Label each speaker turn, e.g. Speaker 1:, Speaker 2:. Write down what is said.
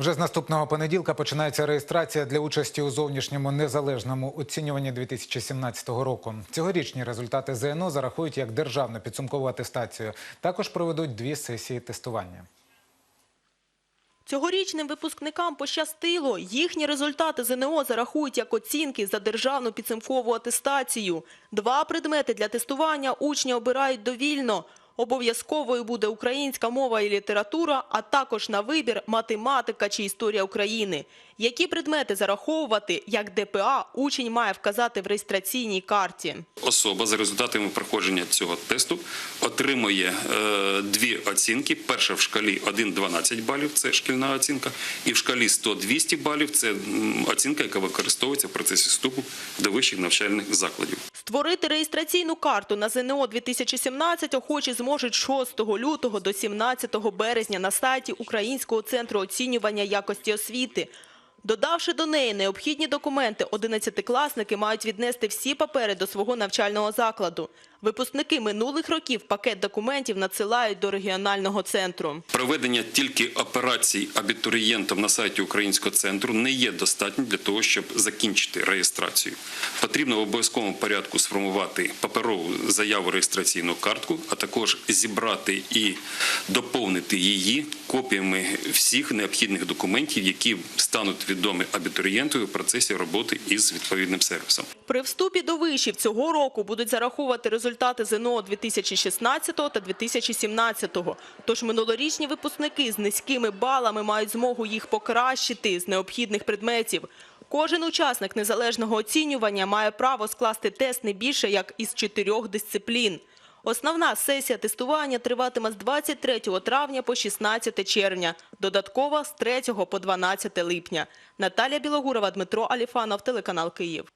Speaker 1: Вже з наступного понеділка починається реєстрація для участі у зовнішньому незалежному оцінюванні 2017 року. Цьогорічні результати ЗНО зарахують як державну підсумкову атестацію. Також проведуть дві сесії тестування.
Speaker 2: Цьогорічним випускникам пощастило. Їхні результати ЗНО зарахують як оцінки за державну підсумкову атестацію. Два предмети для тестування учні обирають довільно. Обов'язковою буде українська мова і література, а також на вибір математика чи історія України. Які предмети зараховувати, як ДПА, учень має вказати в реєстраційній карті.
Speaker 3: Особа за результатами проходження цього тесту отримує е, дві оцінки. Перша в шкалі 1-12 балів, це шкільна оцінка, і в шкалі 100-200 балів це оцінка, яка використовується в процесі вступу до вищих навчальних закладів.
Speaker 2: Створити реєстраційну карту на ЗНО 2017 охочі зможуть 6 лютого до 17 березня на сайті Українського центру оцінювання якості освіти. Додавши до неї необхідні документи, 11-класники мають віднести всі папери до свого навчального закладу. Випускники минулих років пакет документів надсилають до регіонального центру.
Speaker 3: Проведення тільки операцій абітурієнтом на сайті Українського центру не є достатньо для того, щоб закінчити реєстрацію. Потрібно в обов'язковому порядку сформувати паперову заяву реєстраційну картку, а також зібрати і доповнити її копіями всіх необхідних документів, які стануть відомі абітурієнту у процесі роботи із відповідним сервісом.
Speaker 2: При вступі до вишів цього року будуть зараховувати результати ЗНО 2016 та 2017. Тож минулорічні випускники з низькими балами мають змогу їх покращити з необхідних предметів. Кожен учасник незалежного оцінювання має право скласти тест не більше як із чотирьох дисциплін. Основна сесія тестування триватиме з 23 травня по 16 червня, додаткова з 3 по 12 липня. Наталія Білогурова, Дмитро Аліфанов, телеканал Київ.